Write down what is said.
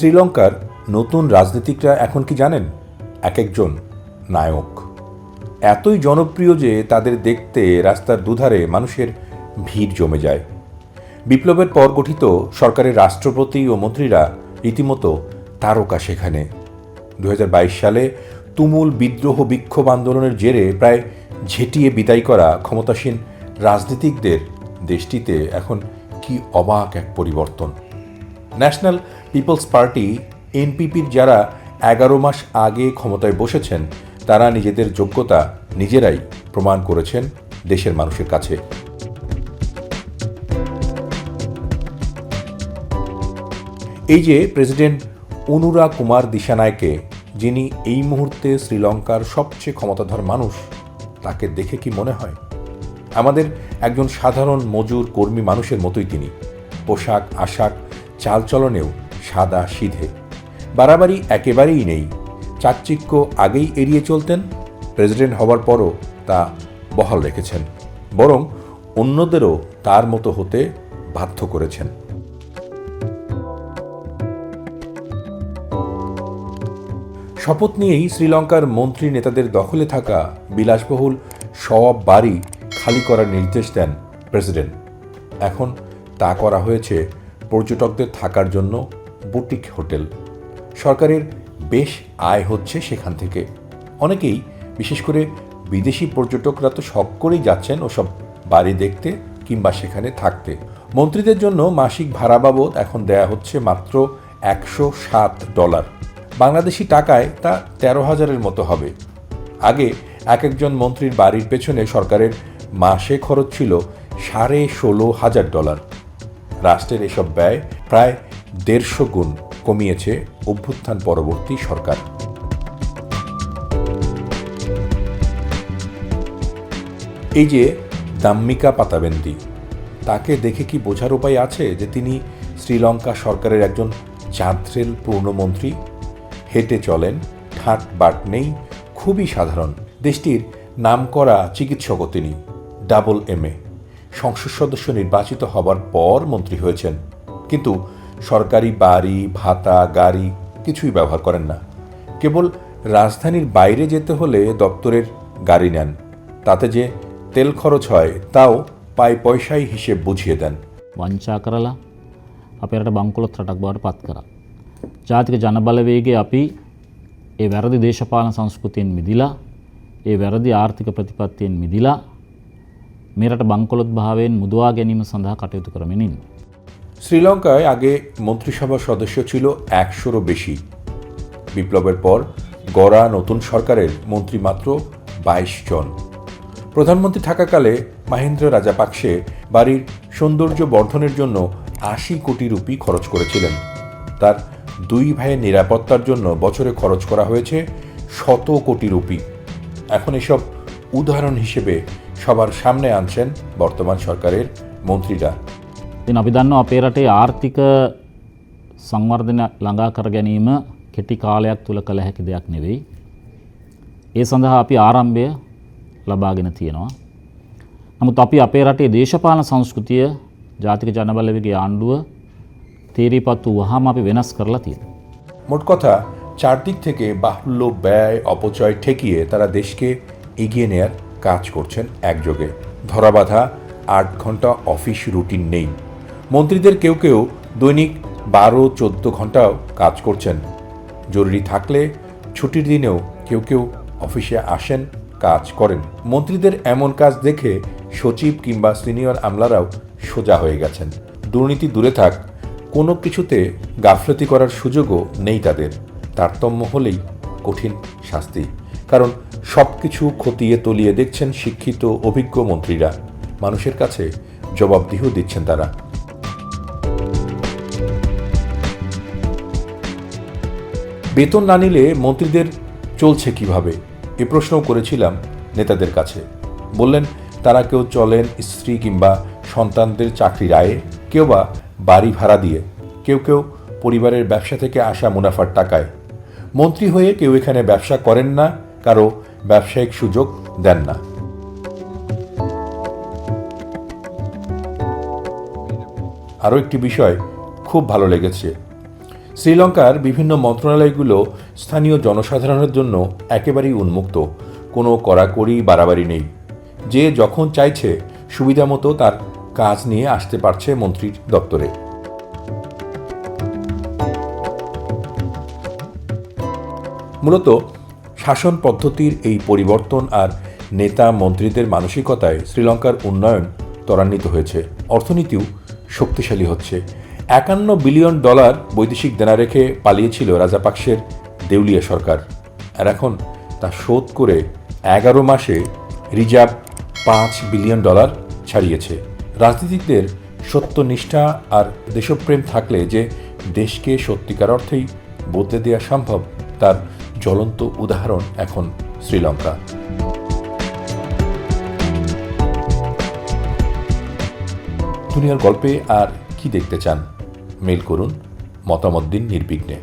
শ্রীলঙ্কার নতুন রাজনীতিকরা এখন কি জানেন? এক একজন নায়ক। এতই জনপ্রিয় যে তাদের দেখতে রাস্তার দুধারে মানুষের ভিড় জমে যায়। বিপ্লবের পর গঠিত সরকারের রাষ্ট্রপতি ও মন্ত্রীরা রীতিমতো তারকা সেখানে। দু হাজার বাইশ সালে তুমুল বিদ্রোহ বিক্ষোভ আন্দোলনের জেরে প্রায় ঝেঁটিয়ে বিদায় করা ক্ষমতাসীন রাজনীতিকদের দেশটিতে এখন কি অবাক এক পরিবর্তন। ন্যাশনাল পিপলস পার্টি এনপিপির যারা এগারো মাস আগে ক্ষমতায় বসেছেন, তারা নিজেদের যোগ্যতা নিজেরাই প্রমাণ করেছেন দেশের মানুষের কাছে। এই যে প্রেসিডেন্ট অনুরা কুমার দিশানায়কে, যিনি এই মুহূর্তে শ্রীলঙ্কার সবচেয়ে ক্ষমতাধর মানুষ, তাকে দেখে কি মনে হয়? আমাদের একজন সাধারণ মজুর কর্মী মানুষের মতোই তিনি। পোশাক, আশাক, চালচলনেও সাদা সিধে। বাড়াবাড়ি একেবারেই নেই। চাকচিক্য আগেই এড়িয়ে চলতেন, প্রেসিডেন্ট হবার পরও তা বহাল রেখেছেন, বরং অন্যদেরও তার মতো হতে বাধ্য করেছেন। শপথ নিয়েই শ্রীলঙ্কার মন্ত্রী নেতাদের দখলে থাকা বিলাসবহুল সব বাড়ি খালি করার নির্দেশ দেন প্রেসিডেন্ট। এখন তা করা হয়েছে পর্যটকদের থাকার জন্য বুটিক হোটেল। সরকারের বেশ আয় হচ্ছে সেখান থেকে। অনেকেই, বিশেষ করে বিদেশি পর্যটকরা তো শখ করেই যাচ্ছেন ওসব বাড়ি দেখতে কিংবা সেখানে থাকতে। মন্ত্রীদের জন্য মাসিক ভাড়া বাবদ এখন দেয়া হচ্ছে মাত্র একশো সাত ডলার। বাংলাদেশি টাকায় তা তেরো হাজারের মতো হবে। আগে এক একজন মন্ত্রীর বাড়ির পেছনে সরকারের মাসে খরচ ছিল সাড়ে ষোলো হাজার ডলার। রাষ্ট্রের এসব ব্যয় প্রায় দেড়শো গুণ কমিয়েছে অভ্যুত্থান পরবর্তী সরকার। এই যে দাম্মিকা পাতাবেন্দি, তাকে দেখে কি বোঝার উপায় আছে যে তিনি শ্রীলঙ্কা সরকারের একজন চাঁদ্রেল পূর্ণমন্ত্রী হেঁটে চলেন, ঠাট বাট নেই, খুবই সাধারণ। দেশটির নামকরা চিকিৎসকও তিনি, ডাবল এম এ। সংসদ সদস্য নির্বাচিত হবার পর মন্ত্রী হয়েছেন। কিন্তু সরকারি বাড়ি ভাতা গাড়ি কিছুই ব্যবহার করেন না কেবল রাজধানীর বাইরে যেতে হলে দপ্তরের গাড়ি নেন তাতে যে তেল খরচ হয় তাও পাই পয়সাই হিসেব বুঝিয়ে দেন වංචා කරලා අපේ රට බංකොලොත් රටක් බවට පත් කරා. ජාතික ජනබලවේගේ අපි ඒ වැරදි දේශපාලන සංස්කෘතියෙන් මිදිලා ඒ වැරදි ආර්ථික ප්‍රතිපත්තියෙන් මිදිලා මේ රට බංකොලොත් භාවයෙන් මුදවා ගැනීම සඳහා කටයුතු කරමිනින්. শ্রীলঙ্কায় আগে মন্ত্রিসভার সদস্য ছিল একশোরও বেশি। বিপ্লবের পর গড়া নতুন সরকারের মন্ত্রী মাত্র বাইশ জন। প্রধানমন্ত্রী থাকাকালে মাহেন্দ্র রাজাপাকসে বাড়ির সৌন্দর্য বর্ধনের জন্য আশি কোটি রুপি খরচ করেছিলেন। তার দুই ভাইয়ের নিরাপত্তার জন্য বছরে খরচ করা হয়েছে শত কোটি রুপি। এখন এসব উদাহরণ হিসেবে সবার সামনে আনছেন বর্তমান সরকারের মন্ত্রীরা। ඉතින් අපි දන්න අපේ රටේ ආර්ථික සංවර්ධන ළඟා කර ගැනීම කෙටි කාලයක් තුළ කළ හැකි දෙයක් නෙවෙයි. ඒ සඳහා අපි ආරම්භය ලබාගෙන තියෙනවා. නමුත් අපි අපේ රටේ දේශපාලන සංස්කෘතිය ජාතික ජනබලවගේ ආණ්ඩුව තේරීපත්තු වහම අපි වෙනස් කරලා තියෙන. মোট কথা চারদিক থেকে বাহুল্য ব্যয় অপচয় ঠেকিয়ে তারা দেশকে এগিয়ে নেয়ার কাজ করছেন একযোগে ধরাবাধা আট ঘন্টা অফিস রুটিন নেই মন্ত্রীদের কেউ কেউ দৈনিক বারো, চোদ্দ ঘন্টাও কাজ করছেন। জরুরি থাকলে ছুটির দিনেও কেউ কেউ অফিসে আসেন, কাজ করেন। মন্ত্রীদের এমন কাজ দেখে সচিব কিংবা সিনিয়র আমলারাও সোজা হয়ে গেছেন। দুর্নীতি দূরে থাক, কোনো কিছুতে গাফলতি করার সুযোগও নেই তাদের। তারতম্য হলেই কঠিন শাস্তি। কারণ সব কিছু খতিয়ে তলিয়ে দেখছেন শিক্ষিত, অভিজ্ঞ মন্ত্রীরা। মানুষের কাছে জবাবদিহ দিচ্ছেন তারা। বেতন না নিলে মন্ত্রীদের চলছে কীভাবে? এ প্রশ্নও করেছিলাম নেতাদের কাছে। বললেন, তারা কেউ চলেন স্ত্রী কিংবা সন্তানদের চাকরির আয়ে কেউ বা বাড়ি ভাড়া দিয়ে, কেউ কেউ পরিবারের ব্যবসা থেকে আসা মুনাফার টাকায়। মন্ত্রী হয়ে কেউ এখানে ব্যবসা করেন না, কারও ব্যবসায়িক সুযোগ দেন না। আরও একটি বিষয় খুব ভালো লেগেছে। শ্রীলঙ্কার বিভিন্ন মন্ত্রণালয়গুলো স্থানীয় জনসাধারণের জন্য একেবারেই উন্মুক্ত। কোনো কড়াকড়ি বাড়াবাড়ি নেই। যে যখন চাইছে, সুবিধা মতো তার কাজ নিয়ে আসতে পারছে মন্ত্রীর দপ্তরে। মূলত শাসন পদ্ধতির এই পরিবর্তন আর নেতা মন্ত্রীদের মানসিকতায় শ্রীলঙ্কার উন্নয়ন ত্বরান্বিত হয়েছে। অর্থনীতিও শক্তিশালী হচ্ছে। একান্ন বিলিয়ন ডলার বৈদেশিক দেনা রেখে পালিয়েছিল রাজাপাকসের দেউলিয়া সরকার। আর এখন তা শোধ করে এগারো মাসে রিজার্ভ পাঁচ বিলিয়ন ডলার ছাড়িয়েছে। রাজনীতিকদের সত্যনিষ্ঠা আর দেশপ্রেম থাকলে যে দেশকে সত্যিকার অর্থেই বদলে দেওয়া সম্ভব, তার জ্বলন্ত উদাহরণ এখন শ্রীলঙ্কা। দুনিয়ার গল্পে আর কি দেখতে চান? মেল করুন মতামত দিন নির্বিঘ্নে।